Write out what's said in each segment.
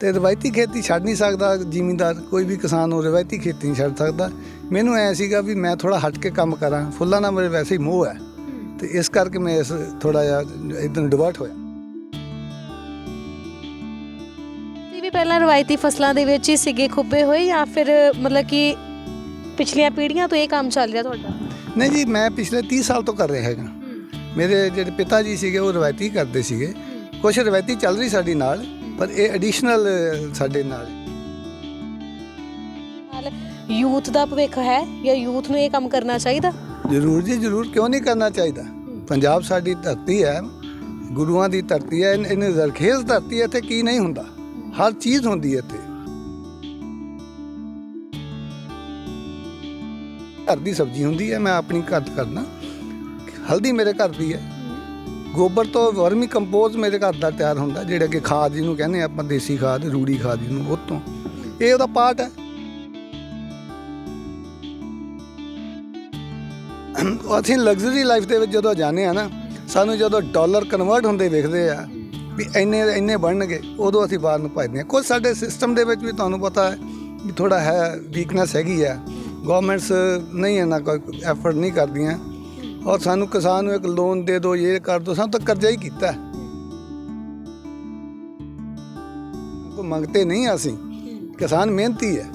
ਤੇ ਰਵਾਇਤੀ ਖੇਤੀ ਛੱਡ ਨਹੀਂ ਸਕਦਾ ਜ਼ਿਮੀਂਦਾਰ ਕੋਈ ਵੀ ਕਿਸਾਨ ਉਹ ਰਵਾਇਤੀ ਖੇਤੀ ਨਹੀਂ ਛੱਡ ਸਕਦਾ। ਮੈਨੂੰ ਐ ਸੀਗਾ ਵੀ ਮੈਂ ਥੋੜਾ ਹਟ ਕੇ ਕੰਮ ਕਰਾਂ ਫੁੱਲਾਂ ਨਾਲ ਮੇਰੇ ਵੈਸੇ ਹੀ ਮੋਹ ਹੈ। ਤੇ ਇਸ ਕਰਕੇ ਮੈਂ ਇਸ ਥੋੜਾ ਜਿਹਾ ਇਦਾਂ ਡਿਵਰਟ ਹੋਇਆ। ਵੀ ਪਹਿਲਾਂ ਰਵਾਇਤੀ ਫਸਲਾਂ ਦੇ ਵਿੱਚ ਹੀ ਸੀਗੇ ਖੁੱਬੇ ਹੋਏ ਜਾਂ ਫਿਰ ਮਤਲਬ ਕਿ ਪਿਛਲੀਆਂ ਪੀੜ੍ਹੀਆਂ ਤੋਂ ਇਹ ਕੰਮ ਚੱਲ ਰਿਹਾ ਤੁਹਾਡਾ? ਨਹੀਂ ਜੀ ਮੈਂ ਪਿਛਲੇ 30 ਸਾਲ ਤੋਂ ਕਰ ਰਿਹਾ ਹੈਗਾ। ਮੇਰੇ ਜਿਹੜੇ ਪਿਤਾ ਜੀ ਸੀਗੇ ਉਹ ਰਵਾਇਤੀ ਕਰਦੇ ਸੀਗੇ। ਕੁਝ ਰਵਾਇਤੀ ਚੱਲ ਰਹੀ ਸਾਡੀ ਨਾਲ। ਪਰ ਇਹ ਐਡੀਸ਼ਨਲ ਸਾਡੇ ਨਾਲ। ਯੂਥ ਦਾ ਭਵਿੱਖ ਹੈ ਜਾਂ ਯੂਥ ਨੂੰ ਇਹ ਕੰਮ ਕਰਨਾ ਚਾਹੀਦਾ? ਜ਼ਰੂਰ ਜੀ ਜ਼ਰੂਰ। ਕਿਉਂ ਨਹੀਂ ਕਰਨਾ ਚਾਹੀਦਾ? ਪੰਜਾਬ ਸਾਡੀ ਧਰਤੀ ਹੈ। ਗੁਰੂਆਂ ਦੀ ਧਰਤੀ ਹੈ। ਇਹਨ- ਜ਼ਰਖੇਜ਼ ਧਰਤੀ ਹੈ। ਕੀ ਨਹੀਂ ਹੁੰਦਾ। ਹਰ ਚੀਜ਼ ਹੁੰਦੀ ਹੈ ਇੱਥੇ। ਘਰ ਦੀ ਸਬਜ਼ੀ ਹੁੰਦੀ ਹੈ। ਮੈਂ ਆਪਣੀ ਘਰ ਕਰਨਾ ਹਲਦੀ ਮੇਰੇ ਘਰ ਦੀ ਹੈ। ਗੋਬਰ ਤੋਂ ਵਰਮੀ ਕੰਪੋਜ਼ ਮੇਰੇ ਘਰ ਦਾ ਤਿਆਰ ਹੁੰਦਾ, ਜਿਹੜਾ ਕਿ ਖਾਦ ਜਿਹਨੂੰ ਕਹਿੰਦੇ ਆਪਾਂ, ਦੇਸੀ ਖਾਦ, ਰੂੜੀ ਖਾਦ ਜਿਹਨੂੰ ਉਹ ਤੋਂ। ਇਹ ਉਹਦਾ ਪਾਰਟ ਹੈ। ਅਸੀਂ ਲਗਜ਼ਰੀ ਲਾਈਫ ਦੇ ਵਿੱਚ ਜਦੋਂ ਜਾਂਦੇ ਆ ਨਾ, ਸਾਨੂੰ ਜਦੋਂ ਡਾਲਰ ਕਨਵਰਟ ਹੁੰਦੇ ਵੇਖਦੇ ਆ, ਵੀ ਇੰਨੇ ਇੰਨੇ ਬਣਨਗੇ, ਉਦੋਂ ਅਸੀਂ ਬਾਹਰ ਨੂੰ ਭੱਜਦੇ ਆ। ਕੁਝ ਸਾਡੇ ਸਿਸਟਮ ਦੇ ਵਿੱਚ ਵੀ ਤੁਹਾਨੂੰ ਪਤਾ ਹੈ ਵੀ ਥੋੜਾ ਹੈ ਵੀਕਨੈਸ ਹੈਗੀ ਆ। ਗਵਰਨਮੈਂਟਸ ਨਹੀਂ ਇਹਨਾਂ ਕੋਈ ਐਫਰਟ ਨਹੀਂ ਕਰਦੀਆਂ। ਔਰ ਸਾਨੂੰ ਕਿਸਾਨ ਨੂੰ ਇੱਕ ਲੋਨ ਦੇ ਦਿਓ ਇਹ ਕਰ ਦਿਓ ਸਾਨੂੰ ਤਾਂ ਕਰਜ਼ਾ ਹੀ ਕੀਤਾ। ਕੋਈ ਮੰਗਤੇ ਨਹੀਂ ਅਸੀਂ। ਕਿਸਾਨ ਮਿਹਨਤੀ ਹੈ।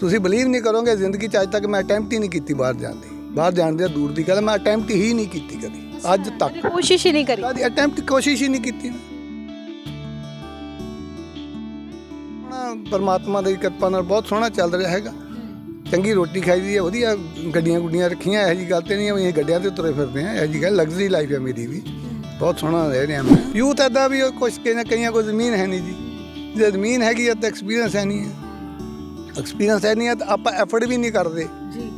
ਤੁਸੀਂ ਬਲੀਵ ਨਹੀਂ ਕਰੋਗੇ ਜ਼ਿੰਦਗੀ ਚ ਅੱਜ ਤੱਕ ਮੈਂ ਅਟੈਂਪਟ ਹੀ ਨਹੀਂ ਕੀਤੀ ਬਾਹਰ ਜਾਣ ਦੀ। ਬਾਹਰ ਜਾਣ ਦੀ ਦੂਰ ਦੀ ਗੱਲ ਮੈਂ ਅਟੈਂਪਟ ਹੀ ਨਹੀਂ ਕੀਤੀ ਕਦੀ। ਅੱਜ ਤੱਕ। ਕੋਸ਼ਿਸ਼ ਹੀ ਨਹੀਂ ਕਰੀ? ਕਦੀ ਅਟੈਂਪਟ ਕੋਸ਼ਿਸ਼ ਹੀ ਨਹੀਂ ਕੀਤੀ। ਪਰਮਾਤਮਾ ਦੀ ਕਿਰਪਾ ਨਾਲ ਬਹੁਤ ਸੋਹਣਾ ਚੱਲ ਰਿਹਾ ਹੈਗਾ। ਚੰਗੀ ਰੋਟੀ ਖਾਈ ਦੀ ਹੈ ਵਧੀਆ ਗੱਡੀਆਂ ਗੁੱਡੀਆਂ ਰੱਖੀਆਂ ਇਹੋ ਜੀ ਗੱਲ ਤੇ ਨਹੀਂ ਇਹ ਗੱਡੀਆਂ ਤੇ ਤੁਰੇ ਫਿਰਦੇ ਆ ਇਹੋ ਜੀ ਗੱਲ ਲਗਜ਼ਰੀ ਲਾਈਫ ਹੈ ਮੇਰੀ ਵੀ। ਬਹੁਤ ਸੋਹਣਾ ਰਹਿ ਰਿਹਾ ਮੈਂ। ਯੂਥ ਐਦਾ ਵੀ ਕੁਝ ਕਈਆਂ ਕਈਆਂ ਕੋਲ ਜ਼ਮੀਨ ਹੈ ਨਹੀਂ ਜੀ। ਜੇ ਜ਼ਮੀਨ ਹੈਗੀ ਤਾਂ ਐਕਸਪੀਰੀਅੰਸ ਹੈ ਨਹੀਂ ਹੈ। ਐਕਸਪੀਰੀਅੰਸ ਹੈ ਨਹੀਂ ਤਾਂ ਆਪਾਂ ਐਫਰਟ ਵੀ ਨਹੀਂ ਕਰਦੇ।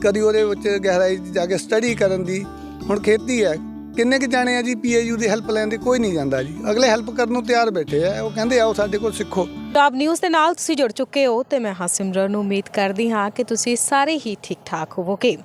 ਕਦੀ ਉਹਦੇ ਵਿੱਚ ਗਹਿਰਾਈ 'ਚ ਜਾ ਕੇ ਸਟੱਡੀ ਕਰਨ ਦੀ। ਹੁਣ ਖੇਤੀ ਹੈ। ਕਿੰਨੇ ਕੁ ਜਾਣੇ ਆ ਜੀ ਪੀਏਯੂ ਦੀ ਹੈਲਪ ਲੈਣ ਦੇ? ਕੋਈ ਨਹੀਂ ਜਾਂਦਾ ਜੀ। ਅਗਲੇ ਹੈਲਪ ਕਰਨ ਨੂੰ ਤਿਆਰ ਬੈਠੇ ਆ। ਉਹ ਕਹਿੰਦੇ ਆਓ ਸਾਡੇ ਕੋਲ ਸਿੱਖੋ। ਪੰਜਾਬ ਨਿਊਜ਼ ਦੇ ਨਾਲ ਤੁਸੀਂ ਜੁੜ ਚੁੱਕੇ ਹੋ ਤੇ ਮੈਂ ਹਾਂ ਸਿਮਰਨ ਨੂੰ ਉਮੀਦ ਕਰਦੀ ਹਾਂ ਕਿ ਤੁਸੀਂ ਸਾਰੇ ਹੀ ਠੀਕ ਠਾਕ ਹੋਵੋਗੇ।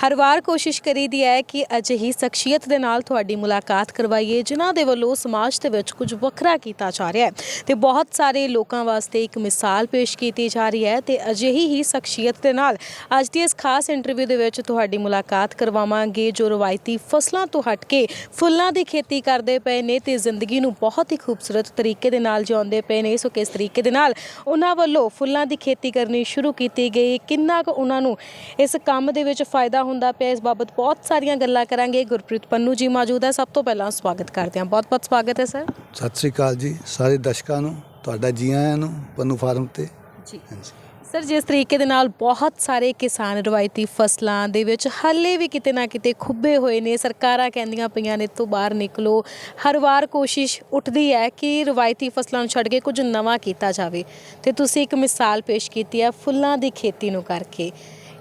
ਹਰ ਵਾਰ ਕੋਸ਼ਿਸ਼ ਕਰੀਦੀ ਹੈ ਕਿ ਅਜਿਹੀ ਸ਼ਖਸੀਅਤ ਦੇ ਨਾਲ ਤੁਹਾਡੀ ਮੁਲਾਕਾਤ ਕਰਵਾਈਏ, ਜਿਨ੍ਹਾਂ ਦੇ ਵੱਲੋਂ ਸਮਾਜ ਦੇ ਵਿੱਚ ਕੁਝ ਵੱਖਰਾ ਕੀਤਾ ਜਾ ਰਿਹਾ ਹੈ ਤੇ ਬਹੁਤ ਸਾਰੇ ਲੋਕਾਂ ਵਾਸਤੇ ਇੱਕ ਮਿਸਾਲ ਪੇਸ਼ ਕੀਤੀ ਜਾ ਰਹੀ ਹੈ ਤੇ ਅਜਿਹੀ ਹੀ ਸ਼ਖਸੀਅਤ ਦੇ ਨਾਲ ਅੱਜ ਦੀ ਇਸ ਖਾਸ ਇੰਟਰਵਿਊ ਦੇ ਵਿੱਚ ਤੁਹਾਡੀ ਮੁਲਾਕਾਤ ਕਰਵਾਵਾਂਗੇ, ਜੋ ਰਵਾਇਤੀ ਫਸਲਾਂ ਤੋਂ ਹਟ ਕੇ ਫੁੱਲਾਂ ਦੀ ਖੇਤੀ ਕਰਦੇ ਪਏ ਨੇ ਤੇ ਜ਼ਿੰਦਗੀ ਨੂੰ ਬਹੁਤ ਹੀ ਖੂਬਸੂਰਤ ਤਰੀਕੇ ਦੇ ਨਾਲ ਜਿਉਂਦੇ ਪਏ ਨੇ। ਸੋ ਕਿਸ ਤਰੀਕੇ ਦੇ ਨਾਲ ਉਹਨਾਂ ਵੱਲੋਂ ਫੁੱਲਾਂ ਦੀ ਖੇਤੀ ਕਰਨੀ ਸ਼ੁਰੂ ਕੀਤੀ ਗਈ। ਕਿੰਨਾ ਕੁ ਉਹਨਾਂ ਨੂੰ ਇਸ ਕੰਮ ਦੇ ਵਿੱਚ ਫਾਇਦਾ ਹੁੰਦਾ ਪਿਆ ਇਸ ਬਾਬਤ ਬਹੁਤ ਸਾਰੀਆਂ ਗੱਲਾਂ ਕਰਾਂਗੇ। ਗੁਰਪ੍ਰੀਤ ਪੰਨੂ ਜੀ ਮੌਜੂਦ ਹੈ। ਸਭ ਤੋਂ ਪਹਿਲਾਂ ਸਵਾਗਤ ਕਰਦੇ ਹਾਂ। ਬਹੁਤ ਬਹੁਤ ਸਵਾਗਤ ਹੈ ਸਰ। ਸਤਿ ਸ੍ਰੀ ਅਕਾਲ ਜੀ ਸਾਰੇ ਦਰਸ਼ਕਾਂ ਨੂੰ ਤੁਹਾਡਾ ਜੀ ਆਇਆਂ ਨੂੰ ਪੰਨੂ ਫਾਰਮ ਤੇ। ਜੀ। ਹਾਂਜੀ। ਸਰ ਜਿਸ ਤਰੀਕੇ ਦੇ ਨਾਲ ਬਹੁਤ ਸਾਰੇ ਕਿਸਾਨ ਰਵਾਇਤੀ ਫਸਲਾਂ ਦੇ ਵਿੱਚ ਹਾਲੇ ਵੀ ਕਿਤੇ ਨਾ ਕਿਤੇ ਖੁੱਬੇ ਹੋਏ ਨੇ ਸਰਕਾਰਾਂ ਕਹਿੰਦੀਆਂ ਪਈਆਂ ਨੇ ਤੋਂ ਬਾਹਰ ਨਿਕਲੋ। ਹਰ ਵਾਰ ਕੋਸ਼ਿਸ਼ ਉੱਠਦੀ ਹੈ ਕਿ ਰਵਾਇਤੀ ਫਸਲਾਂ ਨੂੰ ਛੱਡ ਕੇ ਕੁਝ ਨਵਾਂ ਕੀਤਾ ਜਾਵੇ। ਤੇ ਤੁਸੀਂ ਇੱਕ ਮਿਸਾਲ ਪੇਸ਼ ਕੀਤੀ ਹੈ ਫੁੱਲਾਂ ਦੀ ਖੇਤੀ ਨੂੰ ਕਰਕੇ।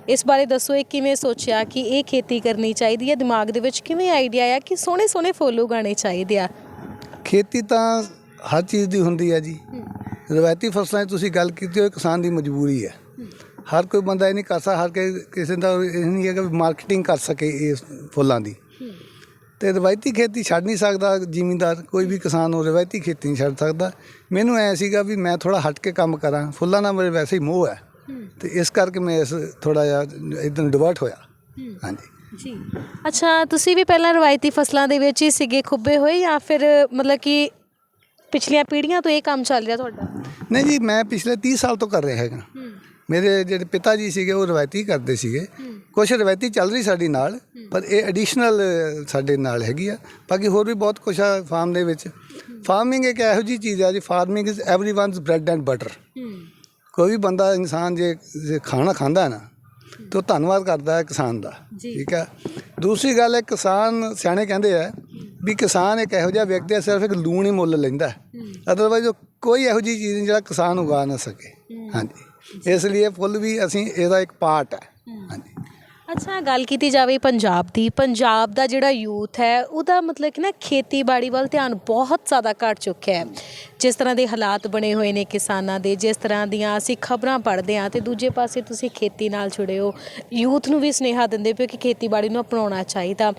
ਇਸ ਬਾਰੇ ਦੱਸੋ ਇਹ ਕਿਵੇਂ ਸੋਚਿਆ ਕਿ ਇਹ ਖੇਤੀ ਕਰਨੀ ਚਾਹੀਦੀ ਹੈ? ਦਿਮਾਗ ਦੇ ਵਿੱਚ ਕਿਵੇਂ ਆਈਡੀਆ ਆਇਆ ਕਿ ਸੋਹਣੇ ਸੋਹਣੇ ਫੁੱਲ ਉਗਾਉਣੇ ਚਾਹੀਦੇ ਆ? ਖੇਤੀ ਤਾਂ ਹਰ ਚੀਜ਼ ਦੀ ਹੁੰਦੀ ਹੈ ਜੀ। ਰਵਾਇਤੀ ਫਸਲਾਂ 'ਚ ਤੁਸੀਂ ਗੱਲ ਕੀਤੀ, ਉਹ ਕਿਸਾਨ ਦੀ ਮਜਬੂਰੀ ਹੈ। ਹਰ ਕੋਈ ਬੰਦਾ ਇਹ ਨਹੀਂ ਕਰ ਸਕਦਾ ਹਰ ਕੋਈ- ਕਿਸੇ ਦਾ ਇਹ ਨਹੀਂ ਹੈਗਾ ਵੀ ਮਾਰਕੀਟਿੰਗ ਕਰ ਸਕੇ ਇਸ ਫੁੱਲਾਂ ਦੀ। ਤੇ ਰਵਾਇਤੀ ਖੇਤੀ ਛੱਡ ਨਹੀਂ ਸਕਦਾ ਜ਼ਿਮੀਂਦਾਰ, ਕੋਈ ਵੀ ਕਿਸਾਨ ਉਹ ਰਵਾਇਤੀ ਖੇਤੀ ਨਹੀਂ ਛੱਡ ਸਕਦਾ। ਮੈਨੂੰ ਐ ਸੀਗਾ ਵੀ ਮੈਂ ਥੋੜਾ ਹਟ ਕੇ ਕੰਮ ਕਰਾਂ, ਫੁੱਲਾਂ ਨਾਲ ਮੇਰੇ ਵੈਸੇ ਹੀ ਮੋਹ ਹੈ। ਤੇ ਇਸ ਕਰਕੇ ਮੈਂ ਇਸ ਥੋੜਾ ਜਿਹਾ ਇਦਾਂ ਡਿਵਰਟ ਹੋਇਆ। ਹਾਂਜੀ। ਜੀ। ਅੱਛਾ, ਤੁਸੀਂ ਵੀ ਪਹਿਲਾਂ ਰਵਾਇਤੀ ਫਸਲਾਂ ਦੇ ਵਿੱਚ ਹੀ ਸੀਗੇ, ਖੁੱਬੇ ਹੋਏ ਜਾਂ ਫਿਰ ਮਤਲਬ ਕਿ ਪਿਛਲੀਆਂ ਪੀੜ੍ਹੀਆਂ ਤੋਂ ਇਹ ਕੰਮ ਚੱਲ ਰਿਹਾ ਤੁਹਾਡਾ ਨਹੀਂ ਜੀ ਮੈਂ ਪਿਛਲੇ 30 ਸਾਲ ਤੋਂ ਕਰ ਰਿਹਾ ਹੈਗਾ ਮੇਰੇ ਜਿਹੜੇ ਪਿਤਾ ਜੀ ਸੀਗੇ ਉਹ ਰਵਾਇਤੀ ਕਰਦੇ ਸੀਗੇ ਕੁਝ ਰਵਾਇਤੀ ਚੱਲ ਰਹੀ ਸਾਡੀ ਨਾਲ ਪਰ ਇਹ ਐਡੀਸ਼ਨਲ ਸਾਡੇ ਨਾਲ ਹੈਗੀ ਆ ਬਾਕੀ ਹੋਰ ਵੀ ਬਹੁਤ ਕੁਝ ਆ ਫਾਰਮ ਦੇ ਵਿੱਚ ਫਾਰਮਿੰਗ ਇੱਕ ਇਹੋ ਜੀ ਚੀਜ਼ ਆ ਜੀ farming is everyone's bread and butter ਕੋਈ ਵੀ ਬੰਦਾ ਇਨਸਾਨ ਜੇ ਜੇ ਖਾਣਾ ਖਾਂਦਾ ਹੈ ਨਾ ਤਾਂ ਉਹ ਧੰਨਵਾਦ ਕਰਦਾ ਹੈ ਕਿਸਾਨ ਦਾ। ਠੀਕ ਹੈ। ਦੂਸਰੀ ਗੱਲ ਹੈ ਕਿਸਾਨ ਸਿਆਣੇ ਕਹਿੰਦੇ ਆ ਵੀ ਕਿਸਾਨ ਇੱਕ ਇਹੋ ਜਿਹਾ ਵਿਅਕਤੀ ਹੈ ਸਿਰਫ ਇੱਕ ਲੂਣ ਹੀ ਮੁੱਲ ਲੈਂਦਾ ਅਦਰਵਾਈਜ਼ ਕੋਈ ਇਹੋ ਜਿਹੀ ਚੀਜ਼ ਨਹੀਂ ਜਿਹੜਾ ਕਿਸਾਨ ਉਗਾ ਨਾ ਸਕੇ। ਹਾਂਜੀ। ਇਸ ਲਈ ਇਹ ਫੁੱਲ ਵੀ ਅਸੀਂ ਇਹਦਾ ਇੱਕ ਪਾਰਟ ਹੈ। ਹਾਂਜੀ। ਅੱਛਾ, ਗੱਲ ਕੀਤੀ ਜਾਵੇ ਪੰਜਾਬ ਦੀ, ਪੰਜਾਬ ਦਾ ਜਿਹੜਾ ਯੂਥ ਹੈ, ਉਹਦਾ ਮਤਲਬ ਕਿ ਨਾ ਖੇਤੀਬਾੜੀ ਵੱਲ ਧਿਆਨ ਬਹੁਤ ਜ਼ਿਆਦਾ ਘਟ ਚੁੱਕਿਆ ਹੈ। ਜਿਸ ਤਰ੍ਹਾਂ ਦੇ ਹਾਲਾਤ ਬਣੇ ਹੋਏ ਨੇ ਕਿਸਾਨਾਂ ਦੇ, ਜਿਸ ਤਰ੍ਹਾਂ ਦੀਆਂ ਅਸੀਂ ਖਬਰਾਂ ਪੜ੍ਹਦੇ ਹਾਂ ਤੇ ਦੂਜੇ ਪਾਸੇ ਤੁਸੀਂ ਖੇਤੀ ਨਾਲ ਜੁੜੇ ਹੋ, ਯੂਥ ਨੂੰ ਵੀ ਸੁਨੇਹਾ ਦਿੰਦੇ ਪਿਓ ਕਿ ਖੇਤੀਬਾੜੀ ਨੂੰ ਅਪਣਾਉਣਾ ਚਾਹੀਦਾ।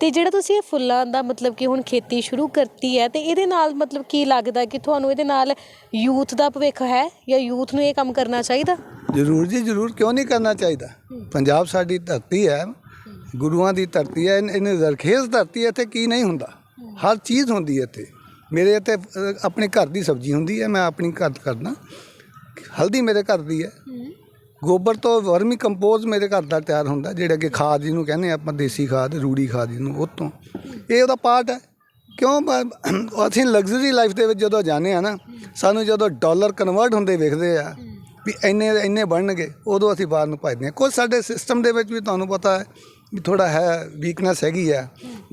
ਤੇ ਜਿਹੜਾ ਤੁਸੀਂ ਇਹ ਫੁੱਲਾਂ ਦਾ ਮਤਲਬ ਕਿ ਹੁਣ ਖੇਤੀ ਸ਼ੁਰੂ ਕਰਤੀ ਹੈ ਤੇ ਇਹਦੇ ਨਾਲ ਮਤਲਬ ਕੀ ਲੱਗਦਾ ਕਿ ਤੁਹਾਨੂੰ ਇਹਦੇ ਨਾਲ ਯੂਥ ਦਾ ਭਵਿੱਖ ਹੈ ਜਾਂ ਯੂਥ ਨੂੰ ਇਹ ਕੰਮ ਕਰਨਾ ਚਾਹੀਦਾ? ਜ਼ਰੂਰ ਜੀ ਜ਼ਰੂਰ। ਕਿਉਂ ਨਹੀਂ ਕਰਨਾ ਚਾਹੀਦਾ? ਪੰਜਾਬ ਸਾਡੀ ਧਰਤੀ ਹੈ ਗੁਰੂਆਂ ਦੀ ਧਰਤੀ ਹੈ ਇਹਨੇ ਜ਼ਰਖੇਜ਼ ਧਰਤੀ ਹੈ ਇੱਥੇ ਕੀ ਨਹੀਂ ਹੁੰਦਾ। ਹਰ ਚੀਜ਼ ਹੁੰਦੀ ਹੈ ਇੱਥੇ। ਮੇਰੇ ਇੱਥੇ ਆਪਣੇ ਘਰ ਦੀ ਸਬਜ਼ੀ ਹੁੰਦੀ ਹੈ ਮੈਂ ਆਪਣੀ ਘਰ ਕਰਦਾ। ਹਲਦੀ ਮੇਰੇ ਘਰ ਦੀ ਹੈ। ਗੋਬਰ ਤੋਂ ਵਰਮੀ ਕੰਪੋਜ਼ ਮੇਰੇ ਘਰ ਦਾ ਤਿਆਰ ਹੁੰਦਾ ਜਿਹੜਾ ਕਿ ਖਾਦ ਜਿਹਨੂੰ ਕਹਿੰਦੇ ਆਪਾਂ ਦੇਸੀ ਖਾਦ ਰੂੜੀ ਖਾਦ ਜਿਹਨੂੰ ਉਹ ਤੋਂ। ਇਹ ਉਹਦਾ ਪਾਰਟ ਹੈ। ਕਿਉਂ? ਅਸੀਂ ਲਗਜ਼ਰੀ ਲਾਈਫ ਦੇ ਵਿੱਚ ਜਦੋਂ ਜਾਂਦੇ ਆ ਨਾ ਸਾਨੂੰ ਜਦੋਂ ਡਾਲਰ ਕਨਵਰਟ ਹੁੰਦੇ ਵੇਖਦੇ ਆ ਵੀ ਇੰਨੇ ਇੰਨੇ ਬਣਨਗੇ ਉਦੋਂ ਅਸੀਂ ਬਾਹਰ ਨੂੰ ਭੱਜਦੇ ਹਾਂ। ਕੁਝ ਸਾਡੇ ਸਿਸਟਮ ਦੇ ਵਿੱਚ ਵੀ ਤੁਹਾਨੂੰ ਪਤਾ ਹੈ ਵੀ ਥੋੜਾ ਹੈ ਵੀਕਨੈਸ ਹੈਗੀ ਆ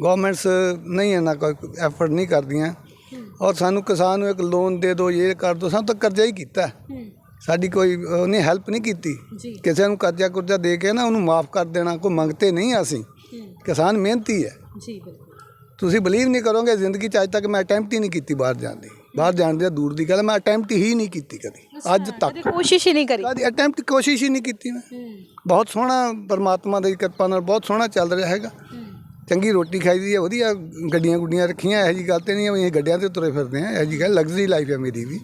ਗਵਰਨਮੈਂਟਸ ਨਹੀਂ ਇਹਨਾਂ ਕੋਈ ਐਫਰਟ ਨਹੀਂ ਕਰਦੀਆਂ। ਔਰ ਸਾਨੂੰ ਕਿਸਾਨ ਨੂੰ ਇੱਕ ਲੋਨ ਦੇ ਦਿਓ ਇਹ ਕਰ ਦਿਓ ਸਾਨੂੰ ਤਾਂ ਕਰਜ਼ਾ ਹੀ ਕੀਤਾ। ਸਾਡੀ ਕੋਈ ਉਹਨੇ ਹੈਲਪ ਨਹੀਂ ਕੀਤੀ। ਕਿਸੇ ਨੂੰ ਕਰਜ਼ਾ ਕੁਰਜ਼ਾ ਦੇ ਕੇ ਨਾ ਉਹਨੂੰ ਮਾਫ ਕਰ ਦੇਣਾ ਕੋਈ ਮੰਗਤੇ ਨਹੀਂ ਅਸੀਂ। ਕਿਸਾਨ ਮਿਹਨਤੀ ਹੈ। ਜੀ ਬਿਲਕੁਲ। ਤੁਸੀਂ ਬਲੀਵ ਨਹੀਂ ਕਰੋਗੇ ਜ਼ਿੰਦਗੀ ਚ ਅੱਜ ਤੱਕ ਮੈਂ ਅਟੈਂਪਟ ਹੀ ਨਹੀਂ ਕੀਤੀ ਬਾਹਰ ਜਾਣ ਦੀ। ਬਾਹਰ ਜਾਣ ਦੀ ਤਾਂ ਦੂਰ ਦੀ ਗੱਲ ਹੈ, ਮੈਂ ਅਟੈਂਪਟ ਹੀ ਨਹੀਂ ਕੀਤੀ ਕਦੀ ਅੱਜ ਤੱਕ। ਕੋਸ਼ਿਸ਼ ਹੀ ਨਹੀਂ ਕਰੀ? ਕਦੀ ਅਟੈਂਪਟ ਕੋਸ਼ਿਸ਼ ਹੀ ਨਹੀਂ ਕੀਤੀ ਮੈਂ। ਬਹੁਤ ਸੋਹਣਾ ਪਰਮਾਤਮਾ ਦੀ ਕਿਰਪਾ ਨਾਲ ਬਹੁਤ ਸੋਹਣਾ ਚੱਲ ਰਿਹਾ ਹੈਗਾ। ਚੰਗੀ ਰੋਟੀ ਖਾਈ ਦੀ ਹੈ ਵਧੀਆ ਗੱਡੀਆਂ ਗੁੱਡੀਆਂ ਰੱਖੀਆਂ ਇਹੋ ਜੀ ਗੱਲ ਤੇ ਨਹੀਂ ਹੈ ਵੀ ਅਸੀਂ ਗੱਡੀਆਂ ਤੇ ਤੁਰੇ ਫਿਰਦੇ ਹਾਂ ਇਹੋ ਜੀ ਗੱਲ ਲਗਜ਼ਰੀ ਲਾਈਫ ਹੈ ਮੇਰੀ ਵੀ।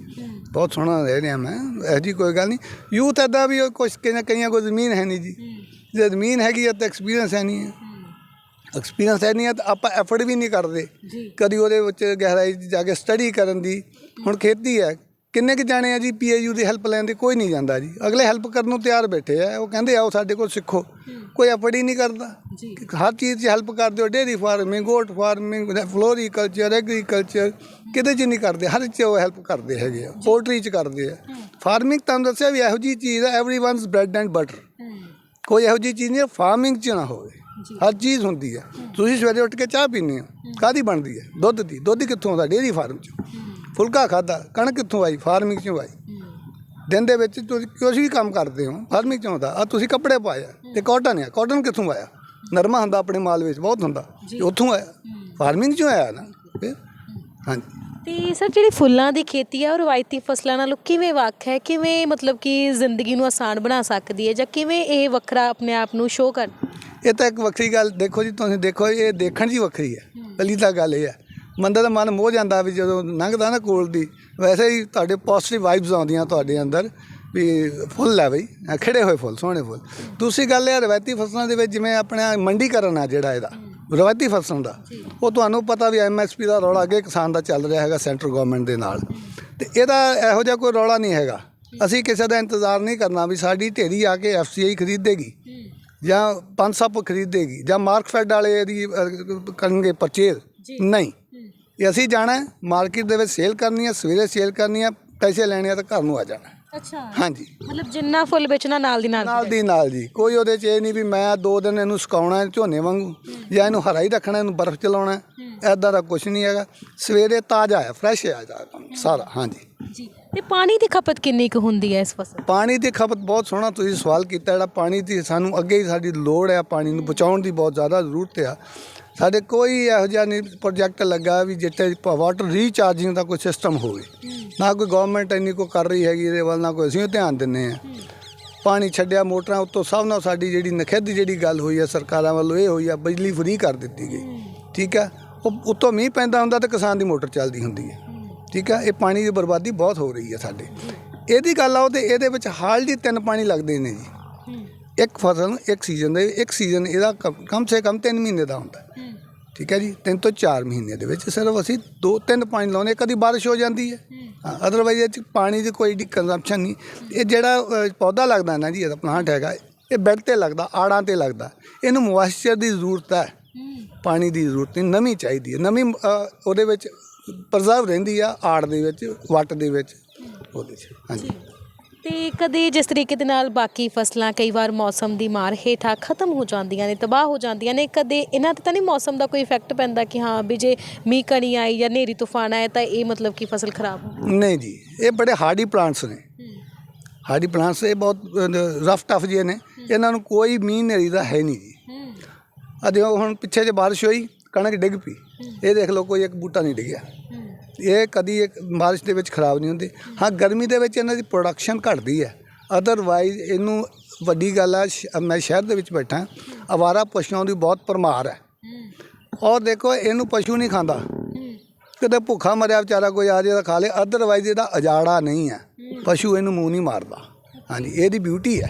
ਬਹੁਤ ਸੋਹਣਾ ਰਹਿ ਰਿਹਾ ਮੈਂ ਇਹੋ ਜੀ ਕੋਈ ਗੱਲ ਨਹੀਂ। ਯੂਥ ਐਦਾ ਵੀ ਕੁਛ ਕਈਆਂ ਕਈਆਂ ਕੋਲ ਜ਼ਮੀਨ ਹੈ ਨਹੀਂ ਜੀ। ਜੇ ਜ਼ਮੀਨ ਹੈਗੀ ਹੈ ਤਾਂ ਐਕਸਪੀਰੀਅੰਸ ਹੈ ਨਹੀਂ ਹੈ। ਐਕਸਪੀਰੀਅੰਸ ਹੈ ਨਹੀਂ ਹੈ ਤਾਂ ਆਪਾਂ ਐਫਰਟ ਵੀ ਨਹੀਂ ਕਰਦੇ। ਕਦੀ ਉਹਦੇ ਵਿੱਚ ਗਹਿਰਾਈ 'ਚ ਜਾ ਕੇ ਸਟੱਡੀ ਕਰਨ ਦੀ। ਹੁਣ ਖੇਤੀ ਹੈ। ਕਿੰਨੇ ਕੁ ਜਾਣੇ ਆ ਜੀ ਪੀਏਯੂ ਦੀ ਹੈਲਪ ਲੈਣ ਦੇ? ਕੋਈ ਨਹੀਂ ਜਾਂਦਾ ਜੀ। ਅਗਲੇ ਹੈਲਪ ਕਰਨ ਨੂੰ ਤਿਆਰ ਬੈਠੇ ਆ। ਉਹ ਕਹਿੰਦੇ ਆਓ ਸਾਡੇ ਕੋਲ ਸਿੱਖੋ। ਕੋਈ ਐਫਰਟ ਹੀ ਨਹੀਂ ਕਰਦਾ। ਹਰ ਚੀਜ਼ 'ਚ ਹੈਲਪ ਕਰਦੇ ਹੋ। Dairy farming goat farming floriculture agriculture ਕਿਤੇ 'ਚ ਨਹੀਂ ਕਰਦੇ। ਹਰ 'ਚ ਉਹ ਹੈਲਪ ਕਰਦੇ ਹੈਗੇ ਆ। ਪੋਲਟਰੀ 'ਚ ਕਰਦੇ ਆ। ਫਾਰਮਿੰਗ ਤੁਹਾਨੂੰ ਦੱਸਿਆ ਵੀ ਇਹੋ ਜੀ ਚੀਜ਼ ਹੈ। ਐਵਰੀਵਨਸ ਬ੍ਰੈਡ ਐਂਡ ਬਟਰ ਕੋਈ ਇਹੋ ਜੀ ਚੀਜ਼ ਨਹੀਂ ਫਾਰਮਿੰਗ 'ਚ ਨਾ ਹੋਵੇ। ਹਰ ਚੀਜ਼ ਹੁੰਦੀ ਹੈ ਤੁਸੀਂ ਸਵੇਰੇ ਉੱਠ ਕੇ ਚਾਹ ਪੀਂਦੇ ਹੋ। ਕਾਦੀ ਬਣਦੀ ਹੈ ਦੁੱਧ ਦੀ। ਦੁੱਧ ਕਿੱਥੋਂ ਆਉਂਦਾ? ਡੇਅਰੀ ਫਾਰਮ 'ਚ। ਫੁਲਕਾ ਖਾਦਾ ਕਣਕ ਕਿੱਥੋਂ ਆਈ? ਫਾਰਮਿੰਗ 'ਚੋਂ ਆਈ। ਦਿਨ ਦੇ ਵਿੱਚ ਤੁਸੀਂ ਕੁਛ ਵੀ ਕੰਮ ਕਰਦੇ ਹੋ ਫਾਰਮਿੰਗ 'ਚੋਂ ਆਉਂਦਾ। ਆ ਤੁਸੀਂ ਕੱਪੜੇ ਪਾਏ ਆ ਤੇ ਕਾਟਨ ਆ। ਕਾਟਨ ਕਿੱਥੋਂ ਆਇਆ? ਨਰਮਾ ਹੁੰਦਾ ਆਪਣੇ ਮਾਲ ਵਿੱਚ ਬਹੁਤ ਹੁੰਦਾ। ਉੱਥੋਂ ਆਇਆ। ਫਾਰਮਿੰਗ 'ਚੋਂ ਆਇਆ ਨਾ। ਫਿਰ? ਹਾਂਜੀ। ਤੇ ਸਰ ਜਿਹੜੀ ਫੁੱਲਾਂ ਦੀ ਖੇਤੀ ਹੈ ਉਹ ਰਵਾਇਤੀ ਫਸਲਾਂ ਨਾਲੋਂ ਕਿਵੇਂ ਵੱਖ ਹੈ? ਕਿਵੇਂ ਮਤਲਬ ਕਿ ਜ਼ਿੰਦਗੀ ਨੂੰ ਆਸਾਨ ਬਣਾ ਸਕਦੀ ਹੈ? ਜਾਂ ਕਿਵੇਂ ਇਹ ਵੱਖਰਾ ਆਪਣੇ ਆਪ ਨੂੰ ਸ਼ੋਅ ਕਰ ਇਹ ਤਾਂ ਇੱਕ ਵੱਖਰੀ ਗੱਲ, ਦੇਖੋ ਜੀ, ਤੁਸੀਂ ਦੇਖੋ, ਇਹ ਦੇਖਣ 'ਚ ਵੱਖਰੀ ਹੈ। ਪਹਿਲੀ ਤਾਂ ਗੱਲ ਇਹ ਹੈ, ਬੰਦੇ ਦਾ ਮਨ ਮੋਹ ਜਾਂਦਾ ਵੀ ਜਦੋਂ ਲੰਘਦਾ ਨਾ ਕੋਲ ਦੀ, ਵੈਸੇ ਹੀ ਤੁਹਾਡੇ ਪੋਜ਼ਿਟਿਵ ਵਾਈਬਸ ਆਉਂਦੀਆਂ ਤੁਹਾਡੇ ਅੰਦਰ ਵੀ ਫੁੱਲ ਹੈ ਬਈ, ਆਹ ਖਿੜੇ ਹੋਏ ਫੁੱਲ, ਸੋਹਣੇ ਫੁੱਲ। ਦੂਸਰੀ ਗੱਲ ਇਹ ਰਵਾਇਤੀ ਫਸਲਾਂ ਦੇ ਵਿੱਚ ਜਿਵੇਂ ਆਪਣਾ ਮੰਡੀਕਰਨ ਆ ਜਿਹੜਾ ਇਹਦਾ, ਰਵਾਇਤੀ ਫਸਲਾਂ ਦਾ, ਉਹ ਤੁਹਾਨੂੰ ਪਤਾ ਵੀ ਐਮਐਸਪੀ ਦਾ ਰੌਲਾ ਅੱਗੇ ਕਿਸਾਨ ਦਾ ਚੱਲ ਰਿਹਾ ਹੈਗਾ ਸੈਂਟਰ ਗਵਰਨਮੈਂਟ ਦੇ ਨਾਲ। ਤੇ ਇਹਦਾ ਇਹੋ ਜਿਹਾ ਕੋਈ ਰੌਲਾ ਨਹੀਂ ਹੈਗਾ। ਅਸੀਂ ਕਿਸੇ ਦਾ ਇੰਤਜ਼ਾਰ ਨਹੀਂ ਕਰਨਾ ਵੀ ਸਾਡੀ ਢੇਰੀ ਆ ਕੇ ਐਫਸੀਆਈ ਖਰੀਦੇਗੀ। ਜਾਂ ਪੰਜ ਸੱਪ ਖਰੀਦੇਗੀ ਜਾਂ ਮਾਰਕਫੈਡ ਵਾਲੇ ਇਹਦੀ ਅਹ, ਕਰਨਗੇ ਪਰਚੇਜ਼ ਨਹੀਂ। ਇਹ ਅਸੀਂ ਜਾਣਾ ਮਾਰਕੀਟ ਦੇ ਵਿੱਚ ਸੇਲ ਕਰਨੀ ਹੈ ਸਵੇਰੇ ਸੇਲ ਕਰਨੀ ਹੈ ਪੈਸੇ ਲੈਣੇ ਆ ਤਾਂ ਘਰ ਨੂੰ ਆ ਜਾਣਾ। ਅੱਛਾ। ਹਾਂਜੀ। ਮਤਲਬ ਜਿੰਨਾ ਫੁੱਲ ਵੇਚਣਾ ਨਾਲ ਦੀ ਨਾਲ ਨਾਲ ਦੀ ਨਾਲ ਜੀ। ਕੋਈ ਉਹਦੇ 'ਚ ਇਹ ਨਹੀਂ ਵੀ ਮੈਂ ਦੋ ਦਿਨ ਇਹਨੂੰ ਸੁਕਾਉਣਾ ਝੋਨੇ ਵਾਂਗੂ ਜਾਂ ਇਹਨੂੰ ਹਰਾ ਹੀ ਰੱਖਣਾ ਇਹਨੂੰ ਬਰਫ਼ ਚਲਾਉਣਾ ਐਦਾਂ ਦਾ ਕੁਝ ਨਹੀਂ ਹੈਗਾ। ਸਵੇਰੇ ਤਾਜ਼ਾ ਹੈ ਫਰੈਸ਼ ਹੈ। ਸਾਰਾ ਹਾਂਜੀ। ਜੀ। ਤੇ ਪਾਣੀ ਦੀ ਖਪਤ ਕਿੰਨੀ ਕੁ ਹੁੰਦੀ ਹੈ ਇਸ ਫਸਲ? ਪਾਣੀ ਦੀ ਖਪਤ ਬਹੁਤ ਸੋਹਣਾ ਤੁਸੀਂ ਸਵਾਲ ਕੀਤਾ, ਜਿਹੜਾ ਪਾਣੀ ਦੀ ਸਾਨੂੰ ਅੱਗੇ ਹੀ ਸਾਡੀ ਲੋੜ ਹੈ, ਪਾਣੀ ਨੂੰ ਬਚਾਉਣ ਦੀ ਬਹੁਤ ਜ਼ਿਆਦਾ ਜ਼ਰੂਰਤ ਆ। ਸਾਡੇ ਕੋਈ ਇਹੋ ਜਿਹਾ ਨਹੀਂ ਪ੍ਰੋਜੈਕਟ ਲੱਗਾ ਵੀ ਜਿੱਥੇ ਵਾਟਰ ਰੀਚਾਰਜਿੰਗ ਦਾ ਕੋਈ ਸਿਸਟਮ ਹੋਵੇ। ਨਾ ਕੋਈ ਗਵਰਨਮੈਂਟ ਇੰਨੀ ਕੋ ਕਰ ਰਹੀ ਹੈਗੀ, ਇਹਦੇ ਵੱਲ ਨਾ ਕੋਈ ਅਸੀਂ ਧਿਆਨ ਦਿੰਨੇ ਆ। ਪਾਣੀ ਛੱਡਿਆ ਮੋਟਰਾਂ ਉੱਤੋਂ ਸਭ ਨਾਲ ਸਾਡੀ ਜਿਹੜੀ ਨਖਿੱਧ ਜਿਹੜੀ ਗੱਲ ਹੋਈ ਹੈ, ਸਰਕਾਰਾਂ ਵੱਲੋਂ ਇਹ ਹੋਈ ਆ, ਬਿਜਲੀ ਫਰੀ ਕਰ ਦਿੱਤੀ ਗਈ। ਠੀਕ ਹੈ ਉਹ ਉੱਤੋਂ ਮੀਂਹ ਪੈਂਦਾ ਹੁੰਦਾ ਤਾਂ ਕਿਸਾਨ ਦੀ ਮੋਟਰ ਚੱਲਦੀ ਹੁੰਦੀ ਹੈ। ਠੀਕ ਹੈ ਇਹ ਪਾਣੀ ਦੀ ਬਰਬਾਦੀ ਬਹੁਤ ਹੋ ਰਹੀ ਹੈ ਸਾਡੇ। ਇਹਦੀ ਗੱਲ ਆਓ ਤੇ ਇਹਦੇ ਵਿੱਚ ਹਾਲ ਜੀ ਤਿੰਨ ਪਾਣੀ ਲੱਗਦੇ ਨੇ ਜੀ। ਇੱਕ ਫਸਲ ਨੂੰ ਇੱਕ ਸੀਜ਼ਨ ਦੇ ਇੱਕ ਸੀਜ਼ਨ ਇਹਦਾ ਕਮ- ਸੇ ਕਮ 3 ਮਹੀਨੇ ਦਾ ਹੁੰਦਾ। ਠੀਕ ਹੈ ਜੀ? ਤਿੰਨ ਤੋਂ 4 ਮਹੀਨੇ ਦੇ ਵਿੱਚ ਸਿਰਫ ਅਸੀਂ ਦੋ ਤਿੰਨ ਪਾਣੀ ਲਾਉਂਦੇ ਕਦੀ ਬਾਰਿਸ਼ ਹੋ ਜਾਂਦੀ ਹੈ। ਹਾਂ ਅਦਰਵਾਈਜ਼ ਇਹ 'ਚ ਪਾਣੀ ਦੀ ਕੋਈ ਕੰਜ਼ੰਪਸ਼ਨ ਨਹੀਂ। ਇਹ ਜਿਹੜਾ ਪੌਦਾ ਲੱਗਦਾ ਨਾ ਜੀ ਇਹਦਾ ਪਲਾਂਟ ਹੈਗਾ ਇਹ ਬੈੱਡ ਤੇ ਲੱਗਦਾ ਆੜਾਂ ਤੇ ਲੱਗਦਾ। ਇਹਨੂੰ ਮੋਇਸਚਰ ਦੀ ਜ਼ਰੂਰਤ ਹੈ। ਪਾਣੀ ਦੀ ਜ਼ਰੂਰਤ ਨਹੀਂ ਨਮੀ ਚਾਹੀਦੀ ਹੈ। ਨਮੀ ਉਹਦੇ ਵਿੱਚ ਪ੍ਰਜ਼ਰਵ ਰਹਿੰਦੀ ਆ ਆੜ ਦੇ ਵਿੱਚ ਵੱਟ ਦੇ ਵਿੱਚ। ਉਹਦੇ 'ਚ ਹਾਂਜੀ। ਤੇ ਕਦੇ ਜਿਸ ਤਰੀਕੇ ਦੇ ਨਾਲ ਬਾਕੀ ਫਸਲਾਂ ਕਈ ਵਾਰ ਮੌਸਮ ਦੀ ਮਾਰ ਹੇਠਾਂ ਖਤਮ ਹੋ ਜਾਂਦੀਆਂ ਨੇ ਤਬਾਹ ਹੋ ਜਾਂਦੀਆਂ ਨੇ ਕਦੇ ਇਹਨਾਂ ਤੇ ਤਾਂ ਨਹੀਂ ਮੌਸਮ ਦਾ ਕੋਈ ਇਫੈਕਟ ਪੈਂਦਾ ਕਿ ਹਾਂ ਵੀ ਜੇ ਮੀਂਹ ਕਣੀ ਆਈ ਜਾਂ ਹਨੇਰੀ ਤੂਫਾਨ ਆਇਆ ਤਾਂ ਇਹ ਮਤਲਬ ਕਿ ਫਸਲ ਖਰਾਬ ਹੋ ਨਹੀਂ ਜੀ ਇਹ ਬੜੇ ਹਾਰਡੀ ਪਲਾਂਟਸ ਨੇ। ਹਾਰਡੀ ਪਲਾਂਟਸ ਇਹ ਬਹੁਤ ਰਫ ਟਫ ਜਿਹੇ ਨੇ। ਇਹਨਾਂ ਨੂੰ ਕੋਈ ਮੀਂਹ ਹਨੇਰੀ ਦਾ ਹੈ ਨਹੀਂ ਜੀ। ਦੇਖੋ ਹੁਣ ਪਿੱਛੇ ਜੇ ਬਾਰਿਸ਼ ਹੋਈ ਕਣਕ ਡਿੱਗ ਪਈ। ਇਹ ਦੇਖ ਲਓ ਕੋਈ ਇੱਕ ਬੂਟਾ ਨਹੀਂ ਡਿੱਗਿਆ। ਇਹ ਕਦੀ ਇੱਕ ਬਾਰਿਸ਼ ਦੇ ਵਿੱਚ ਖਰਾਬ ਨਹੀਂ ਹੁੰਦੇ। ਹਾਂ ਗਰਮੀ ਦੇ ਵਿੱਚ ਇਹਨਾਂ ਦੀ ਪ੍ਰੋਡਕਸ਼ਨ ਘਟਦੀ ਹੈ। ਅਦਰਵਾਈਜ਼ ਇਹਨੂੰ ਵੱਡੀ ਗੱਲ ਆ ਮੈਂ ਸ਼ਹਿਰ ਦੇ ਵਿੱਚ ਬੈਠਾ ਅਵਾਰਾ ਪਸ਼ੂਆਂ ਦੀ ਬਹੁਤ ਪਰਮਾਰ ਹੈ। ਔਰ ਦੇਖੋ ਇਹਨੂੰ ਪਸ਼ੂ ਨਹੀਂ ਖਾਂਦਾ। ਕਿਤੇ ਭੁੱਖਾ ਮਰਿਆ ਵਿਚਾਰਾ ਕੋਈ ਆ ਜੇ ਤਾਂ ਖਾ ਲੇ ਅਦਰਵਾਈਜ਼ ਇਹਦਾ ਅਜਾੜਾ ਨਹੀਂ ਹੈ। ਪਸ਼ੂ ਇਹਨੂੰ ਮੂੰਹ ਨਹੀਂ ਮਾਰਦਾ। ਹਾਂਜੀ ਇਹਦੀ ਬਿਊਟੀ ਹੈ।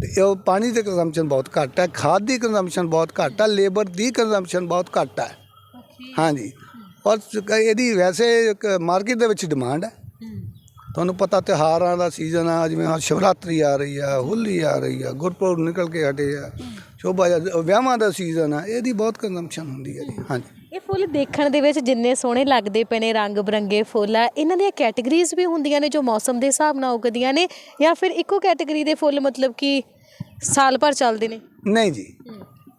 ਤੇ ਉਹ ਪਾਣੀ ਦੀ ਕੰਜ਼ੰਪਸ਼ਨ ਬਹੁਤ ਘੱਟ ਹੈ ਖਾਦ ਦੀ ਕੰਜ਼ੰਪਸ਼ਨ ਬਹੁਤ ਘੱਟ ਹੈ ਲੇਬਰ ਦੀ ਕੰਜ਼ੰਪਸ਼ਨ ਬਹੁਤ ਘੱਟ ਹੈ। ਹਾਂਜੀ। ਔਰ ਇਹਦੀ ਵੈਸੇ ਮਾਰਕੀਟ ਦੇ ਵਿੱਚ ਡਿਮਾਂਡ ਹੈ। ਤੁਹਾਨੂੰ ਪਤਾ ਤਿਉਹਾਰਾਂ ਦਾ ਸੀਜ਼ਨ ਆ ਜਿਵੇਂ ਹੁਣ ਸ਼ਿਵਰਾਤਰੀ ਆ ਰਹੀ ਆ ਹੋਲੀ ਆ ਰਹੀ ਆ ਗੁਰਪੁਰਬ ਨਿਕਲ ਕੇ ਹਟੇ ਆ ਸ਼ੋਭਾ ਵਿਆਹਾਂ ਦਾ ਸੀਜ਼ਨ ਆ ਇਹਦੀ ਬਹੁਤ ਕੰਜ਼ੰਪਸ਼ਨ ਹੁੰਦੀ ਹੈ ਜੀ। ਹਾਂਜੀ। ਇਹ ਫੁੱਲ ਦੇਖਣ ਦੇ ਵਿੱਚ ਜਿੰਨੇ ਸੋਹਣੇ ਲੱਗਦੇ ਪਏ ਨੇ ਰੰਗ ਬਰੰਗੇ ਫੁੱਲ ਆ ਇਹਨਾਂ ਦੀਆਂ ਕੈਟੇਗਰੀਜ਼ ਵੀ ਹੁੰਦੀਆਂ ਨੇ ਜੋ ਮੌਸਮ ਦੇ ਹਿਸਾਬ ਨਾਲ ਉਗਦੀਆਂ ਨੇ ਜਾਂ ਫਿਰ ਇੱਕੋ ਕੈਟੇਗਰੀ ਦੇ ਫੁੱਲ ਮਤਲਬ ਕਿ ਸਾਲ ਭਰ ਚੱਲਦੇ ਨੇ? ਨਹੀਂ ਜੀ।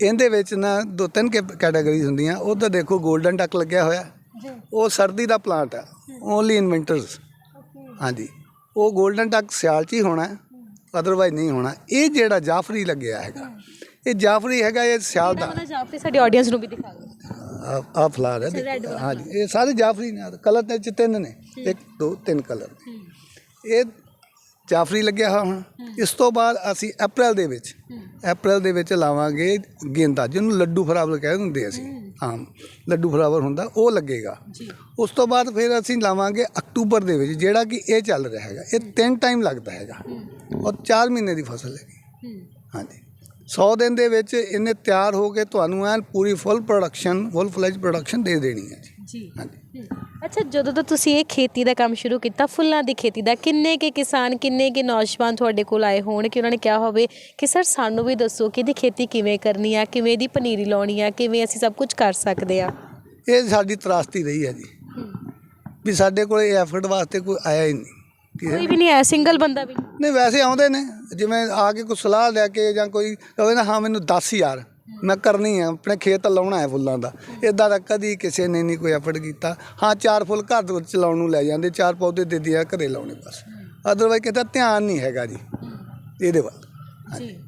ਇਹਦੇ ਵਿੱਚ ਨਾ ਦੋ ਤਿੰਨ ਕੈਟਾਗਰੀਜ਼ ਹੁੰਦੀਆਂ। ਉਹ ਤਾਂ ਦੇਖੋ 골ਡਨ ਟੱਕ ਲੱਗਿਆ ਹੋਇਆ। ਉਹ ਸਰਦੀ ਦਾ ਪਲਾਂਟ ਆ। ਓਨਲੀ ਇਨ ਵਿੰਟਰਸ ਹਾਂਜੀ। ਉਹ 골ਡਨ ਟੱਕ ਸਿਆਲ 'ਚ ਹੀ ਹੋਣਾ ਅਦਰਵਾਈਜ਼ ਨਹੀਂ ਹੋਣਾ। ਇਹ ਜਿਹੜਾ ਜਾਫਰੀ ਲੱਗਿਆ ਹੈਗਾ ਇਹ ਜਾਫਰੀ ਹੈਗਾ ਇਹ ਸਿਆਲ ਦਾ। ਜਾਫਰੀ ਸਾਡੀ ਆਡੀਅנס ਨੂੰ ਵੀ ਦਿਖਾ ਦਿਓ। ਆ ਫਲਾਰ ਹੈ ਦੇਖੋ। ਹਾਂਜੀ ਇਹ ਸਾਰੇ ਜਾਫਰੀ ਨੇ ਕਲਰ ਦੇ ਚ ਤਿੰਨ ਨੇ। ਇੱਕ ਦੋ ਤਿੰਨ ਕਲਰ ਇਹ ਜਾਫਰੀ ਲੱਗਿਆ ਹੋਇਆ ਹੁਣ। ਇਸ ਤੋਂ ਬਾਅਦ ਅਸੀਂ ਅਪ੍ਰੈਲ ਦੇ ਵਿੱਚ ਅਪ੍ਰੈਲ ਦੇ ਵਿੱਚ ਲਾਵਾਂਗੇ ਗੇਂਦਾ ਜਿਹਨੂੰ ਲੱਡੂ ਫਲਾਵਰ ਕਹਿ ਦਿੰਦੇ ਅਸੀਂ। ਆਮ ਲੱਡੂ ਫਲਾਵਰ ਹੁੰਦਾ ਉਹ ਲੱਗੇਗਾ। ਉਸ ਤੋਂ ਬਾਅਦ ਫਿਰ ਅਸੀਂ ਲਾਵਾਂਗੇ ਅਕਤੂਬਰ ਦੇ ਵਿੱਚ ਜਿਹੜਾ ਕਿ ਇਹ ਚੱਲ ਰਿਹਾ ਹੈਗਾ। ਇਹ ਤਿੰਨ ਟਾਈਮ ਲੱਗਦਾ ਹੈਗਾ। ਔਰ 4 ਮਹੀਨੇ ਦੀ ਫਸਲ ਹੈਗੀ। ਹਾਂਜੀ। 100 ਦਿਨ ਦੇ ਵਿੱਚ ਇਹਨੇ ਤਿਆਰ ਹੋ ਕੇ ਤੁਹਾਨੂੰ ਐਨ ਪੂਰੀ ਫੁੱਲ ਪ੍ਰੋਡਕਸ਼ਨ ਫੁੱਲ ਫਲੈਜ ਪ੍ਰੋਡਕਸ਼ਨ ਦੇ ਦੇਣੀ ਹੈ ਜੀ। ਹਾਂਜੀ। ਅੱਛਾ ਜਦੋਂ ਤੋਂ ਤੁਸੀਂ ਇਹ ਖੇਤੀ ਦਾ ਕੰਮ ਸ਼ੁਰੂ ਕੀਤਾ ਫੁੱਲਾਂ ਦੀ ਖੇਤੀ ਦਾ ਕਿੰਨੇ ਕੇ ਕਿਸਾਨ ਕਿੰਨੇ ਕੇ ਨੌਜਵਾਨ ਤੁਹਾਡੇ ਕੋਲ ਆਏ ਹੋਣ ਕਿ ਉਹਨਾਂ ਨੇ ਕਿਹਾ ਹੋਵੇ ਕਿ ਸਰ ਸਾਨੂੰ ਵੀ ਦੱਸੋ ਕਿ ਇਹਦੀ ਖੇਤੀ ਕਿਵੇਂ ਕਰਨੀ ਆ ਕਿਵੇਂ ਦੀ ਪਨੀਰੀ ਲਾਉਣੀ ਆ ਕਿਵੇਂ ਅਸੀਂ ਸਭ ਕੁਝ ਕਰ ਸਕਦੇ ਆ? ਇਹ ਸਾਡੀ ਤਰਾਸਤੀ ਰਹੀ ਹੈ ਜੀ। ਵੀ ਸਾਡੇ ਕੋਲ ਇਹ ਐਫਰਟ ਵਾਸਤੇ ਕੋਈ ਆਇਆ ਹੀ ਨਹੀਂ। ਕੋਈ ਵੀ ਨਹੀਂ ਹੈ ਸਿੰਗਲ ਬੰਦਾ ਵੀ ਨਹੀਂ। ਨਹੀਂ ਵੈਸੇ ਆਉਂਦੇ ਨੇ। ਜਿਵੇਂ ਆ ਕੇ ਕੋਈ ਸਲਾਹ ਲੈ ਕੇ ਜਾਂ ਕੋਈ ਕਹੇ ਨਾ ਹਾਂ ਮੈਨੂੰ 10000 ਮੈਂ ਕਰਨੀ ਹੈ ਆਪਣੇ ਖੇਤ ਲਾਉਣਾ ਹੈ ਫੁੱਲਾਂ ਦਾ। ਇਦਾਂ ਦਾ ਕਦੀ ਕਿਸੇ ਨੇ ਨਹੀਂ ਕੋਈ ਐਫਰਟ ਕੀਤਾ। ਹਾਂ ਚਾਰ ਫੁੱਲ ਘਰ ਦੇ ਵਿੱਚ ਲਾਉਣ ਨੂੰ ਲੈ ਜਾਂਦੇ ਚਾਰ ਪੌਦੇ ਦੇ ਦਿਆ ਘਰੇ ਲਾਉਣੇ ਬਸ। ਅਦਰਵਾਈਜ਼ ਕਿਤੇ ਧਿਆਨ ਨਹੀਂ ਹੈਗਾ ਜੀ ਇਹਦੇ ਵੱਲ। ਜੀ।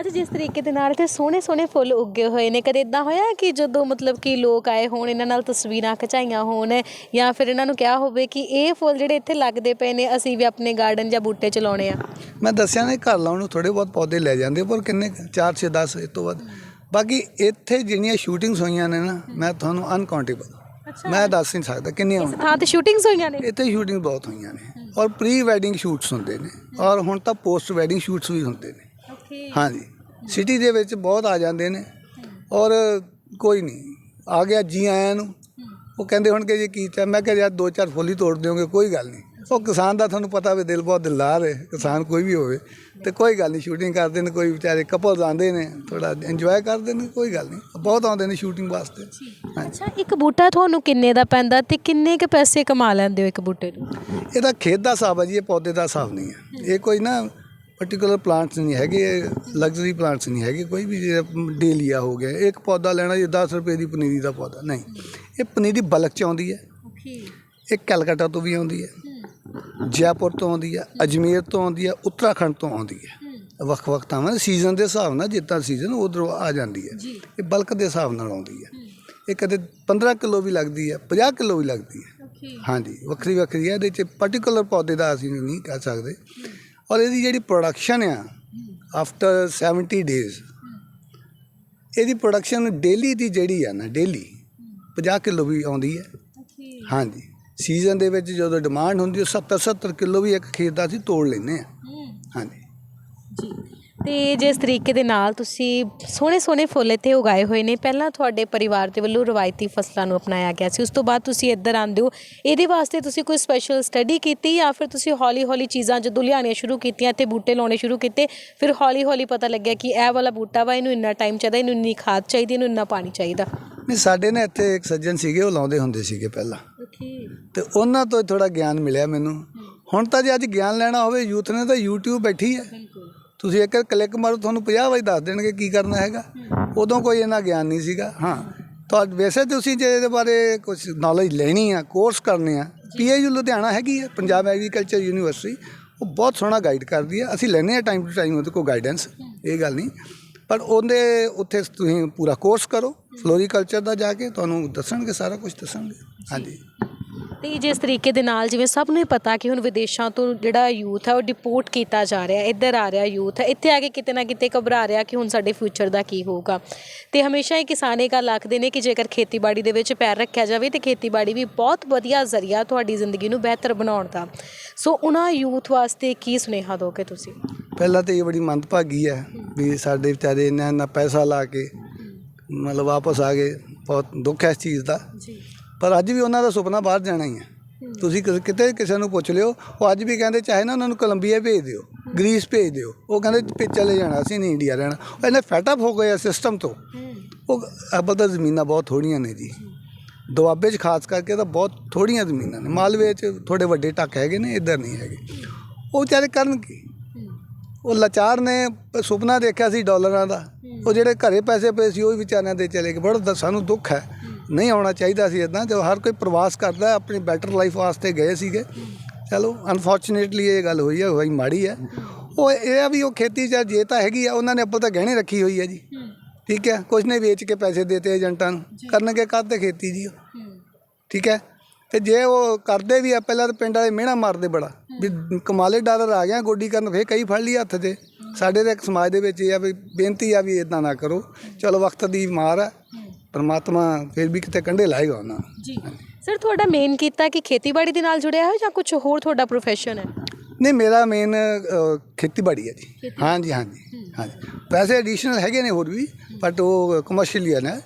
ਅੱਛਾ ਜਿਸ ਤਰੀਕੇ ਦੇ ਨਾਲ ਤੇ ਸੋਹਣੇ ਸੋਹਣੇ ਫੁੱਲ ਉੱਗੇ ਹੋਏ ਨੇ। ਕਦੇ ਇਦਾਂ ਹੋਇਆ ਕਿ ਜਦੋਂ ਮਤਲਬ ਕਿ ਲੋਕ ਆਏ ਹੋਣ ਇਹਨਾਂ ਨਾਲ ਤਸਵੀਰਾਂ ਖਿਚਾਈਆਂ ਹੋਣ ਜਾਂ ਫਿਰ ਇਹਨਾਂ ਨੂੰ ਕਿਹਾ ਹੋਵੇ ਕਿ ਇਹ ਫੁੱਲ ਜਿਹੜੇ ਇੱਥੇ ਲੱਗਦੇ ਪਏ ਨੇ ਅਸੀਂ ਵੀ ਆਪਣੇ ਗਾਰਡਨ ਜਾਂ ਬੂਟੇ ਚ ਲਾਉਣੇ ਆ? ਮੈਂ ਦੱਸਿਆ ਨੇ ਘਰ ਲਾਉਣ ਨੂੰ ਥੋੜੇ ਬਹੁਤ ਪੌਦੇ ਲੈ ਜਾਂਦੇ ਪਰ ਕਿੰਨੇ 4 6 10 ਇਸ ਤੋਂ ਵੱਧ। ਬਾਕੀ ਇੱਥੇ ਜਿਹੜੀਆਂ ਸ਼ੂਟਿੰਗਸ ਹੋਈਆਂ ਨੇ ਨਾ ਮੈਂ ਤੁਹਾਨੂੰ ਅਨਕਾਊਂਟੇਬਲ ਮੈਂ ਦੱਸ ਨਹੀਂ ਸਕਦਾ ਕਿੰਨੀਆਂ ਇਸ ਹੋਈਆਂ ਥਾਂ ਤੇ ਸ਼ੂਟਿੰਗਸ ਹੋਈਆਂ ਨੇ? ਇੱਥੇ ਸ਼ੂਟਿੰਗ ਬਹੁਤ ਹੋਈਆਂ ਨੇ। ਔਰ ਪ੍ਰੀ ਵੈਡਿੰਗ ਸ਼ੂਟਸ ਹੁੰਦੇ ਨੇ। ਔਰ ਹੁਣ ਤਾਂ ਪੋਸਟ ਵੈਡਿੰਗ ਸ਼ੂਟਸ ਵੀ ਹੁੰਦੇ ਨੇ। ਹਾਂਜੀ। ਸਿਟੀ ਦੇ ਵਿੱਚ ਬਹੁਤ ਆ ਜਾਂਦੇ ਨੇ। ਔਰ ਕੋਈ ਨਹੀਂ। ਆ ਗਿਆ ਜੀ ਆਇਆਂ ਨੂੰ। ਉਹ ਕਹਿੰਦੇ ਹੁਣ ਕਿ ਜੀ ਕੀ ਚਾ ਮੈਂ ਕਿਹਾ ਯਾਰ ਦੋ ਚਾਰ ਫੁੱਲ ਤੋੜ ਦਿਓਗੇ ਕੋਈ ਗੱਲ ਨਹੀਂ। ਉਹ ਕਿਸਾਨ ਦਾ ਤੁਹਾਨੂੰ ਪਤਾ ਵੀ ਦਿਲ ਬਹੁਤ ਦਿਲਦਾਰ ਹੈ ਕਿਸਾਨ ਕੋਈ ਵੀ ਹੋਵੇ। ਤੇ ਕੋਈ ਗੱਲ ਨਹੀਂ ਸ਼ੂਟਿੰਗ ਕਰਦੇ ਨੇ ਕੋਈ ਵਿਚਾਰੇ ਕਪਲ ਆਉਂਦੇ ਨੇ ਥੋੜਾ ਇੰਜੋਏ ਕਰਦੇ ਨੇ ਕੋਈ ਗੱਲ ਨਹੀਂ। ਬਹੁਤ ਆਉਂਦੇ ਨੇ ਸ਼ੂਟਿੰਗ ਵਾਸਤੇ। ਅੱਛਾ ਇੱਕ ਬੂਟਾ ਤੁਹਾਨੂੰ ਕਿੰਨੇ ਦਾ ਪੈਂਦਾ ਤੇ ਕਿੰਨੇ ਕੁ ਪੈਸੇ ਕਮਾ ਲੈਂਦੇ ਹੋ ਇੱਕ ਬੂਟੇ ਨੂੰ? ਇਹਦਾ ਖੇਤ ਦਾ ਹਿਸਾਬ ਹੈ ਜੀ ਇਹ ਪੌਦੇ ਦਾ ਹਿਸਾਬ ਨਹੀਂ ਹੈ ਇਹ ਕੋਈ ਨਾ ਪਾਰਟਿਕੂਲਰ ਪਲਾਂਟਸ ਨਹੀਂ ਹੈਗੇ ਲਗਜ਼ਰੀ ਪਲਾਂਟਸ ਨਹੀਂ ਹੈਗੇ ਕੋਈ ਵੀ ਡੇਲੀਆ ਹੋ ਗਿਆ ਇੱਕ ਪੌਦਾ ਲੈਣਾ ਜੀ 10 ਰੁਪਏ ਦੀ ਪਨੀਰੀ ਦਾ ਪੌਦਾ ਨਹੀਂ। ਇਹ ਪਨੀਰੀ ਬਲਕ ਚ ਆਉਂਦੀ ਹੈ। ਇਹ ਕਲਕੱਤਾ ਤੋਂ ਵੀ ਆਉਂਦੀ ਹੈ ਜੈਪੁਰ ਤੋਂ ਆਉਂਦੀ ਹੈ ਅਜਮੇਰ ਤੋਂ ਆਉਂਦੀ ਹੈ ਉੱਤਰਾਖੰਡ ਤੋਂ ਆਉਂਦੀ ਹੈ। ਵੱਖ ਵੱਖ ਥਾਵਾਂ ਸੀਜ਼ਨ ਦੇ ਹਿਸਾਬ ਨਾਲ ਜਿੱਦਾਂ ਸੀਜ਼ਨ ਉਧਰੋਂ ਆ ਜਾਂਦੀ ਹੈ। ਇਹ ਬਲਕ ਦੇ ਹਿਸਾਬ ਨਾਲ ਆਉਂਦੀ ਹੈ। ਇਹ ਕਦੇ 15 ਕਿਲੋ ਵੀ ਲੱਗਦੀ ਹੈ 50 ਕਿਲੋ ਵੀ ਲੱਗਦੀ ਹੈ। ਹਾਂਜੀ ਵੱਖਰੀ ਵੱਖਰੀ ਹੈ ਇਹਦੇ ਚ ਪਾਰਟਿਕੂਲਰ ਪੌਦੇ ਦਾ ਅਸੀਂ ਨਹੀਂ ਕਹਿ ਸਕਦੇ। ਔਰ ਇਹਦੀ ਜਿਹੜੀ ਪ੍ਰੋਡਕਸ਼ਨ ਆ ਆਫਟਰ 70 ਡੇਜ਼ ਇਹਦੀ ਪ੍ਰੋਡਕਸ਼ਨ ਡੇਲੀ ਦੀ ਜਿਹੜੀ ਆ ਨਾ ਡੇਲੀ 50 ਕਿਲੋ ਵੀ ਆਉਂਦੀ ਹੈ। ਹਾਂਜੀ। ਸੀਜ਼ਨ ਦੇ ਵਿੱਚ ਜਦੋਂ ਡਿਮਾਂਡ ਹੁੰਦੀ ਹੈ 70 70 ਕਿਲੋ ਵੀ ਇੱਕ ਖੇਤ ਦਾ ਅਸੀਂ ਤੋੜ ਲੈਂਦੇ ਆ ਹਾਂਜੀ। ਜੀ। ਤੇ ਜਿਸ ਤਰੀਕੇ ਦੇ ਨਾਲ ਤੁਸੀਂ ਸੋਹਣੇ ਸੋਹਣੇ ਫੁੱਲ ਇੱਥੇ ਉਗਾਏ ਹੋਏ ਨੇ ਪਹਿਲਾਂ ਤੁਹਾਡੇ ਪਰਿਵਾਰ ਦੇ ਵੱਲੋਂ ਰਵਾਇਤੀ ਫਸਲਾਂ ਨੂੰ ਅਪਣਾਇਆ ਗਿਆ ਸੀ ਉਸ ਤੋਂ ਬਾਅਦ ਤੁਸੀਂ ਇੱਧਰ ਆਉਂਦੇ ਹੋ ਇਹਦੇ ਵਾਸਤੇ ਤੁਸੀਂ ਕੋਈ ਸਪੈਸ਼ਲ ਸਟੱਡੀ ਕੀਤੀ ਜਾਂ ਫਿਰ ਤੁਸੀਂ ਹੌਲੀ-ਹੌਲੀ ਚੀਜ਼ਾਂ ਜਦੋਂ ਲਿਆਉਣੀਆਂ ਸ਼ੁਰੂ ਕੀਤੀਆਂ ਤੇ ਬੂਟੇ ਲਾਉਣੇ ਸ਼ੁਰੂ ਕੀਤੇ ਫਿਰ ਹੌਲੀ-ਹੌਲੀ ਪਤਾ ਲੱਗਿਆ ਕਿ ਇਹ ਵਾਲਾ ਬੂਟਾ ਵਾ ਇਹਨੂੰ ਇੰਨਾ ਟਾਈਮ ਚਾਹੀਦਾ ਇਹਨੂੰ ਇੰਨੀ ਖਾਦ ਚਾਹੀਦੀ ਇਹਨੂੰ ਇੰਨਾ ਪਾਣੀ ਚਾਹੀਦਾ। ਨਹੀਂ ਸਾਡੇ ਨਾ ਇੱਥੇ ਇੱਕ ਸੱਜਣ ਸੀਗੇ ਉਹ ਲਾਉਂਦੇ ਹੁੰਦੇ ਸੀਗੇ ਪਹਿਲਾਂ। ਤੇ ਉਹਨਾਂ ਤੋਂ ਥੋੜਾ ਗਿਆਨ ਮਿਲਿਆ ਮੈਨੂੰ। ਹੁਣ ਤਾਂ ਜੇ ਅੱਜ ਗਿਆਨ ਲੈਣਾ ਹੋਵੇ ਯੂਥ ਨੇ ਤਾਂ YouTube ਬੈਠੀ ਹੈ। ਬਿਲਕੁਲ। ਤੁਸੀਂ ਇੱਕ ਕਲਿੱਕ ਮਾਰੋ ਤੁਹਾਨੂੰ 50 ਵਜੇ ਦੱਸ ਦੇਣਗੇ ਕੀ ਕਰਨਾ ਹੈਗਾ। ਉਦੋਂ ਕੋਈ ਇਹਨਾਂ ਗਿਆਨ ਨਹੀਂ ਸੀਗਾ। ਹਾਂ। ਤਾਂ ਵੈਸੇ ਤੁਸੀਂ ਜੇ ਇਹਦੇ ਬਾਰੇ ਕੁਝ ਨੌਲੇਜ ਲੈਣੀ ਆ ਕੋਰਸ ਕਰਨੇ ਆ ਪੀਏਯੂ ਲੁਧਿਆਣਾ ਹੈਗੀ ਹੈ ਪੰਜਾਬ ਐਗਰੀਕਲਚਰ ਯੂਨੀਵਰਸਿਟੀ ਉਹ ਬਹੁਤ ਸੋਹਣਾ ਗਾਈਡ ਕਰਦੀ ਹੈ ਅਸੀਂ ਲੈਂਦੇ ਆ ਟਾਈਮ ਟੂ ਟਾਈਮ ਉਹਦੇ ਕੋਲ ਗਾਈਡੈਂਸ ਇਹ ਗੱਲ ਨਹੀਂ। ਪਰ ਉਹਦੇ ਉੱਥੇ ਤੁਸੀਂ ਪੂਰਾ ਕੋਰਸ ਕਰੋ ਫਲੋਰੀਕਲਚਰ ਦਾ ਜਾ ਕੇ ਤੁਹਾਨੂੰ ਦੱਸਣਗੇ ਸਾਰਾ ਕੁਝ ਦੱਸਣਗੇ। ਹਾਂਜੀ। ਤੇ ਜਿਸ ਤਰੀਕੇ ਦੇ ਨਾਲ ਜਿਵੇਂ ਸਭ ਨੂੰ ਹੀ ਪਤਾ ਕਿ ਹੁਣ ਵਿਦੇਸ਼ਾਂ ਤੋਂ ਜਿਹੜਾ ਯੂਥ ਹੈ ਉਹ ਡਿਪੋਰਟ ਕੀਤਾ ਜਾ ਰਿਹਾ ਇੱਧਰ ਆ ਰਿਹਾ ਯੂਥ ਇੱਥੇ ਆ ਕੇ ਕਿਤੇ ਨਾ ਕਿਤੇ ਘਬਰਾ ਰਿਹਾ ਕਿ ਹੁਣ ਸਾਡੇ ਫਿਊਚਰ ਦਾ ਕੀ ਹੋਊਗਾ। ਤੇ ਹਮੇਸ਼ਾ ਹੀ ਕਿਸਾਨ ਇਹ ਗੱਲ ਆਖਦੇ ਨੇ ਕਿ ਜੇਕਰ ਖੇਤੀਬਾੜੀ ਦੇ ਵਿੱਚ ਪੈਰ ਰੱਖਿਆ ਜਾਵੇ ਤੇ ਖੇਤੀਬਾੜੀ ਵੀ ਬਹੁਤ ਵਧੀਆ ਜ਼ਰੀਆ ਤੁਹਾਡੀ ਜ਼ਿੰਦਗੀ ਨੂੰ ਬਿਹਤਰ ਬਣਾਉਣ ਦਾ। ਸੋ ਉਹਨਾਂ ਯੂਥ ਵਾਸਤੇ ਕੀ ਸੁਨੇਹਾ ਦੋਗੇ ਤੁਸੀਂ? ਪਹਿਲਾਂ ਤਾਂ ਇਹ ਬੜੀ ਮੰਦਭਾਗੀ ਹੈ ਵੀ ਸਾਡੇ ਵਿਚਾਰੇ ਇੰਨਾ ਇੰਨਾ ਪੈਸਾ ਲਾ ਕੇ ਮਤਲਬ ਵਾਪਸ ਆ ਗਏ ਬਹੁਤ ਦੁੱਖ ਹੈ ਇਸ ਚੀਜ਼ ਦਾ। ਜੀ। ਪਰ ਅੱਜ ਵੀ ਉਹਨਾਂ ਦਾ ਸੁਪਨਾ ਬਾਹਰ ਜਾਣਾ ਹੀ ਹੈ। ਤੁਸੀਂ ਕਿ- ਕਿਤੇ ਕਿਸੇ ਨੂੰ ਪੁੱਛ ਲਿਓ ਉਹ ਅੱਜ ਵੀ ਕਹਿੰਦੇ ਚਾਹੇ ਨਾ ਉਹਨਾਂ ਨੂੰ ਕੋਲੰਬੀਆ ਭੇਜ ਦਿਓ ਗ੍ਰੀਸ ਭੇਜ ਦਿਓ ਉਹ ਕਹਿੰਦੇ ਭੇ- ਚਲੇ ਜਾਣਾ ਅਸੀਂ ਨਹੀਂ ਇੰਡੀਆ ਰਹਿਣਾ। ਉਹ ਇਹਨੇ ਫੈਟਅਪ ਹੋ ਗਏ ਸਿਸਟਮ ਤੋਂ। ਉਹ ਅੱਬਲ ਤਾਂ ਜ਼ਮੀਨਾਂ ਬਹੁਤ ਥੋੜੀਆਂ ਨੇ ਜੀ। ਦੁਆਬੇ 'ਚ ਖਾਸ ਕਰਕੇ ਤਾਂ ਬਹੁਤ ਥੋੜੀਆਂ ਜ਼ਮੀਨਾਂ ਨੇ। ਮਾਲਵੇ 'ਚ ਥੋੜੇ ਵੱਡੇ ਟੱਕ ਹੈਗੇ ਨੇ ਇੱਧਰ ਨਹੀਂ ਹੈਗੇ। ਉਹ ਵਿਚਾਰੇ ਕਰਨ ਕੀ? ਉਹ ਲਾਚਾਰ ਨੇ ਸੁਪਨਾ ਦੇਖਿਆ ਸੀ ਡਾਲਰਾਂ ਦਾ। ਉਹ ਜਿਹੜੇ ਘਰੇ ਪੈਸੇ ਪਏ ਸੀ ਉਹ ਵੀ ਵਿਚਾਰਿਆਂ ਦੇ ਚਲੇ ਗਏ। ਬੜਾ ਦ- ਸਾਨੂੰ ਦੁੱਖ ਹੈ। ਨਹੀਂ ਆਉਣਾ ਚਾਹੀਦਾ ਸੀ ਇਦਾਂ ਜੋ ਹਰ ਕੋਈ ਪ੍ਰਵਾਸ ਕਰਦਾ ਆਪਣੀ ਬੈਟਰ ਲਾਈਫ ਵਾਸਤੇ ਗਏ ਸੀਗੇ। ਚਲੋ ਅਨਫੋਰਚੂਨੇਟਲੀ ਇਹ ਗੱਲ ਹੋਈ ਹੈ ਹੋਈ ਮਾੜੀ ਹੈ ਉਹ ਇਹ ਆ ਵੀ ਉਹ ਖੇਤੀ ਚ ਜੇ ਤਾਂ ਹੈਗੀ ਆ ਉਹਨਾਂ ਨੇ ਅੱਬਲ ਤਾਂ ਗਹਿਣੇ ਰੱਖੀ ਹੋਈ ਹੈ ਜੀ। ਠੀਕ ਹੈ ਕੁਝ ਨੇ ਵੇਚ ਕੇ ਪੈਸੇ ਦੇਤੇ ਏਜੰਟਾਂ ਨੂੰ। ਕਰਨਗੇ ਕਾਹਤੇ ਖੇਤੀ ਜੀ ਠੀਕ ਹੈ ਤੇ ਜੇ ਉਹ ਕਰਦੇ ਵੀ ਆ ਪਹਿਲਾਂ ਤਾਂ ਪਿੰਡ ਵਾਲੇ ਮਿਹਣਾ ਮਾਰਦੇ ਬੜਾ। ਵੀ ਕਮਾਲੇ ਡਾਲਰ ਆ ਗਿਆ ਗੋਡੀ ਕਰਨ ਫੇਰ ਕਈ ਫੜ ਲਈ ਹੱਥ 'ਤੇ। ਸਾਡੇ ਤਾਂ ਇੱਕ ਸਮਾਜ ਦੇ ਵਿੱਚ ਇਹ ਆ ਵੀ ਬੇਨਤੀ ਆ ਵੀ ਇਦਾਂ ਨਾ ਕਰੋ। ਚਲੋ ਵਕਤ ਦੀ ਮਾਰ ਹੈ। ਪਰਮਾਤਮਾ ਫਿਰ ਵੀ ਕਿਤੇ ਕੰਢੇ ਲਾਏਗਾ ਉਹਨਾਂ। ਨੂੰ। ਜੀ। ਸਰ ਤੁਹਾਡਾ ਮੇਨ ਕੀਤਾ ਕਿ ਖੇਤੀਬਾੜੀ ਦੇ ਨਾਲ ਜੁੜਿਆ ਹੈ ਜਾਂ ਕੁਝ ਹੋਰ ਤੁਹਾਡਾ ਪ੍ਰੋਫੈਸ਼ਨ ਹੈ? ਨਹੀਂ ਮੇਰਾ ਮੇਨ ਖੇਤੀਬਾੜੀ ਹੈ ਜੀ। ਹਾਂਜੀ ਹਾਂਜੀ ਹਾਂਜੀ। ਵੈਸੇ ਐਡੀਸ਼ਨਲ ਹੈਗੇ ਨੇ ਹੋਰ ਵੀ ਬਟ ਉਹ ਕਮਰਸ਼ੀਅਲ ਹੈ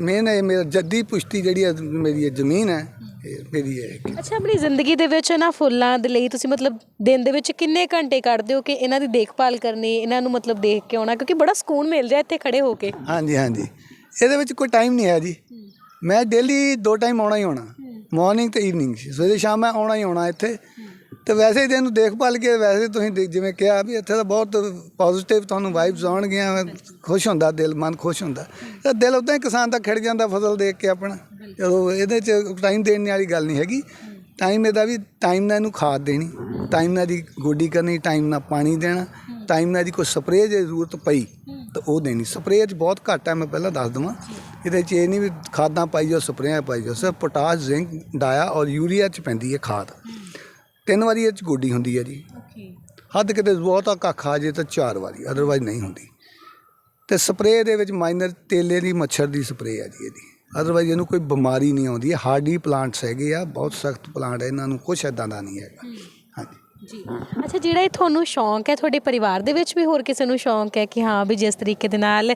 ਮੇਨ ਹੈ ਮੇਰਾ ਜੱਦੀ ਪੁਸ਼ਤੀ ਜਿਹੜੀ ਹੈ ਮੇਰੀ ਇਹ ਜ਼ਮੀਨ ਹੈ ਇਹ ਮੇਰੀ ਹੈ ਅੱਛਾ ਆਪਣੀ ਜ਼ਿੰਦਗੀ ਦੇ ਵਿੱਚ ਨਾ ਫੁੱਲਾਂ ਦੇ ਲਈ ਤੁਸੀਂ ਮਤਲਬ ਦਿਨ ਦੇ ਵਿੱਚ ਕਿੰਨੇ ਘੰਟੇ ਕੱਢਦੇ ਹੋ ਕਿ ਇਹਨਾਂ ਦੀ ਦੇਖਭਾਲ ਕਰਨੀ ਇਹਨਾਂ ਨੂੰ ਮਤਲਬ ਦੇਖ ਕੇ ਆਉਣਾ? ਕਿਉਂਕਿ ਬੜਾ ਸਕੂਨ ਮਿਲ ਰਿਹਾ ਇੱਥੇ ਖੜੇ ਹੋ ਕੇ। ਹਾਂਜੀ ਹਾਂਜੀ। ਇਹਦੇ ਵਿੱਚ ਕੋਈ ਟਾਈਮ ਨਹੀਂ ਹੈ ਜੀ। ਮੈਂ ਡੇਲੀ ਦੋ ਟਾਈਮ ਆਉਣਾ ਹੀ ਆਉਣਾ। ਮਾਰਨਿੰਗ ਤੇ ਈਵਨਿੰਗ ਸਵੇਰੇ ਸ਼ਾਮ ਮੈਂ ਆਉਣਾ ਹੀ ਆਉਣਾ ਇੱਥੇ। ਤੇ ਵੈਸੇ ਹੀ ਇਹਨੂੰ ਦੇਖਭਾਲ ਕੇ ਵੈਸੇ ਤੁਸੀਂ ਜਿਵੇਂ ਕਿਹਾ ਵੀ ਇੱਥੇ ਤਾਂ ਬਹੁਤ ਪੋਜ਼ਿਟਿਵ ਤੁਹਾਨੂੰ ਵਾਈਬਸ ਆਉਣਗੀਆਂ ਖੁਸ਼ ਹੁੰਦਾ ਦਿਲ ਮਨ ਖੁਸ਼ ਹੁੰਦਾ। ਤੇ ਦਿਲ ਉਦਾਂ ਹੀ ਕਿਸਾਨ ਦਾ ਖਿੜ ਜਾਂਦਾ ਫਸਲ ਦੇਖ ਕੇ ਆਪਣਾ। ਜਦੋਂ ਇਹਦੇ 'ਚ ਟਾਈਮ ਦੇਣ ਵਾਲੀ ਗੱਲ ਨਹੀਂ ਹੈਗੀ। ਟਾਈਮ ਇਹਦਾ ਵੀ ਟਾਈਮ ਨਾਲ ਇਹਨੂੰ ਖਾਦ ਦੇਣੀ। ਟਾਈਮ ਨਾਲ ਦੀ ਗੋਡੀ ਕਰਨੀ ਟਾਈਮ ਨਾਲ ਪਾਣੀ ਦੇਣਾ। ਟਾਈਮ ਨਾਲ ਦੀ ਕੋਈ ਸਪਰੇਅ ਜੇ ਜ਼ਰੂਰਤ ਪਈ ਤਾਂ ਉਹ ਦੇਣੀ। ਸਪਰੇਅ 'ਚ ਬਹੁਤ ਘੱਟ ਹੈ ਮੈਂ ਪਹਿਲਾਂ ਦੱਸ ਦਵਾਂ। ਇਹਦੇ 'ਚ ਇਹ ਨਹੀਂ ਵੀ ਖਾਦਾਂ ਪਾਈ ਜਾਓ ਸਪਰੇਆਂ ਪਾਈ ਜਾਓ ਸਿਰਫ ਪੋਟਾਸ਼ ਜ਼ਿੰਕ ਡਾਇਆ ਔਰ ਯੂਰੀਆ 'ਚ ਪੈਂਦੀ ਹੈ ਖਾਦ। ਤਿੰਨ ਵਾਰੀ ਇਹ 'ਚ ਗੋਡੀ ਹੁੰਦੀ ਹੈ ਜੀ। ਹੱਦ ਕਿਤੇ ਬਹੁਤਾ ਕੱਖ ਆ ਜੇ ਤਾਂ ਚਾਰ ਵਾਰੀ ਅਦਰਵਾਈਜ਼ ਨਹੀਂ ਹੁੰਦੀ। ਤੇ ਸਪਰੇਅ ਦੇ ਵਿੱਚ ਮਾਈਨਰ ਤੇਲੇ ਦੀ ਮੱਛਰ ਦੀ ਸਪਰੇਅ ਹੈ ਜੀ ਇਹਦੀ। ਅਦਰਵਾਈਜ਼ ਇਹਨੂੰ ਕੋਈ ਬਿਮਾਰੀ ਨਹੀਂ ਆਉਂਦੀ। ਹਾਰਡੀ ਪਲਾਂਟਸ ਹੈਗੇ ਆ ਬਹੁਤ ਸਖਤ ਪਲਾਂਟ ਹੈ ਇਹਨਾਂ ਨੂੰ ਕੁਛ ਇਦਾਂ ਦਾ ਨਹੀਂ ਹੈਗਾ। ਜੀ। ਅੱਛਾ ਜਿਹੜਾ ਇਹ ਤੁਹਾਨੂੰ ਸ਼ੌਂਕ ਹੈ ਤੁਹਾਡੇ ਪਰਿਵਾਰ ਦੇ ਵਿੱਚ ਵੀ ਹੋਰ ਕਿਸੇ ਨੂੰ ਸ਼ੌਂਕ ਹੈ ਕਿ ਹਾਂ ਵੀ ਜਿਸ ਤਰੀਕੇ ਦੇ ਨਾਲ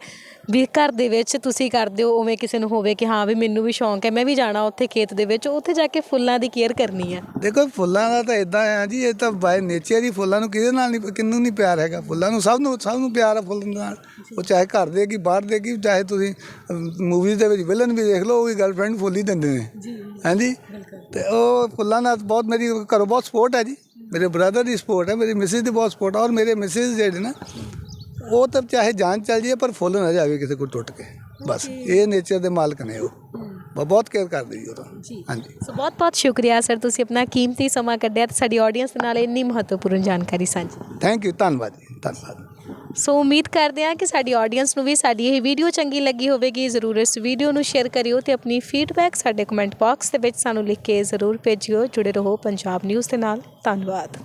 ਵੀ ਘਰ ਦੇ ਵਿੱਚ ਤੁਸੀਂ ਕਰਦੇ ਹੋ ਉਵੇਂ ਕਿਸੇ ਨੂੰ ਹੋਵੇ ਕਿ ਹਾਂ ਵੀ ਮੈਨੂੰ ਵੀ ਸ਼ੌਂਕ ਹੈ ਮੈਂ ਵੀ ਜਾਣਾ ਉੱਥੇ ਖੇਤ ਦੇ ਵਿੱਚ ਉੱਥੇ ਜਾ ਕੇ ਫੁੱਲਾਂ ਦੀ ਕੇਅਰ ਕਰਨੀ ਹੈ? ਦੇਖੋ ਫੁੱਲਾਂ ਦਾ ਤਾਂ ਇਦਾਂ ਆ ਜੀ ਇਹ ਤਾਂ ਬਾਈ ਨੇਚਰ ਹੀ ਫੁੱਲਾਂ ਨੂੰ ਕਿਹਦੇ ਨਾਲ ਨਹੀਂ ਕਿੰਨੂੰ ਨਹੀਂ ਪਿਆਰ ਹੈਗਾ। ਫੁੱਲਾਂ ਨੂੰ ਸਭ ਨੂੰ ਸਭ ਨੂੰ ਪਿਆਰ ਆ ਫੁੱਲਾਂ ਨਾਲ। ਉਹ ਚਾਹੇ ਘਰ ਦੇ ਕੀ ਬਾਹਰ ਦੇ ਕੀ ਚਾਹੇ ਤੁਸੀਂ ਮੂਵੀਜ਼ ਦੇ ਵਿੱਚ ਵਿਲਨ ਵੀ ਦੇਖ ਲਓ ਉਹ ਵੀ ਗਰਲਫ੍ਰੈਂਡ ਫੁੱਲ ਹੀ ਦਿੰਦੇ ਨੇ। ਹਾਂਜੀ ਤੇ ਉਹ ਫੁੱਲਾਂ ਨਾਲ ਬਹੁਤ ਮੇਰੀ ਘਰੋਂ ਬਹੁਤ ਸਪੋਰਟ ਹੈ ਜੀ। ਮੇਰੇ ਬ੍ਰਦਰ ਦੀ ਸਪੋਰਟ ਹੈ ਮੇਰੀ ਮਿਸਿਸ ਦੀ ਬਹੁਤ ਸਪੋਰਟ ਔਰ ਮੇਰੇ ਮਿਸਿਸ ਜਿਹੜੇ ਨਾ ਉਹ ਤਾਂ ਚਾਹੇ ਜਾਨ ਚੱਲ ਜਾਏ ਪਰ ਫੁੱਲ ਨਾ ਜਾਵੇ ਕਿਸੇ ਕੋਲ ਟੁੱਟ ਕੇ ਬਸ ਇਹ ਨੇਚਰ ਦੇ ਮਾਲਕ ਨੇ ਉਹ ਬ- ਬਹੁਤ ਕੇਅਰ ਕਰਦੇ ਜੀ ਉਹ ਤਾਂ ਹਾਂਜੀ ਸੋ ਬਹੁਤ ਬਹੁਤ ਸ਼ੁਕਰੀਆ ਸਰ ਤੁਸੀਂ ਆਪਣਾ ਕੀਮਤੀ ਸਮਾਂ ਕੱਢਿਆ ਤੇ ਸਾਡੀ ਆਡੀਅנס ਦੇ ਨਾਲ ਇੰਨੀ ਮਹੱਤਵਪੂਰਨ ਜਾਣਕਾਰੀ ਸਾਂਝੀ ਥੈਂਕ ਯੂ ਧੰਨਵਾਦ ਜੀ ਧੰਨਵਾਦ ਸੋ ਉਮੀਦ ਕਰਦੇ ਹਾਂ ਕਿ ਸਾਡੀ ਆਡੀਅנס ਨੂੰ ਵੀ ਸਾਡੀ ਇਹ ਵੀਡੀਓ ਚੰਗੀ ਲੱਗੀ ਹੋਵੇਗੀ। ਜ਼ਰੂਰ ਇਸ ਵੀਡੀਓ ਨੂੰ ਸ਼ੇਅਰ ਕਰਿਓ ਤੇ ਆਪਣੀ ਫੀਡਬੈਕ ਸਾਡੇ ਕਮੈਂਟ ਬਾਕਸ ਦੇ ਵਿੱਚ ਸਾਨੂੰ ਲਿਖ ਕੇ ਜ਼ਰੂਰ ਭੇਜਿਓ। ਜੁੜੇ ਰਹੋ ਪੰਜਾਬ ਨਿਊਜ਼ ਦੇ ਨਾਲ। ਧੰਨਵਾਦ।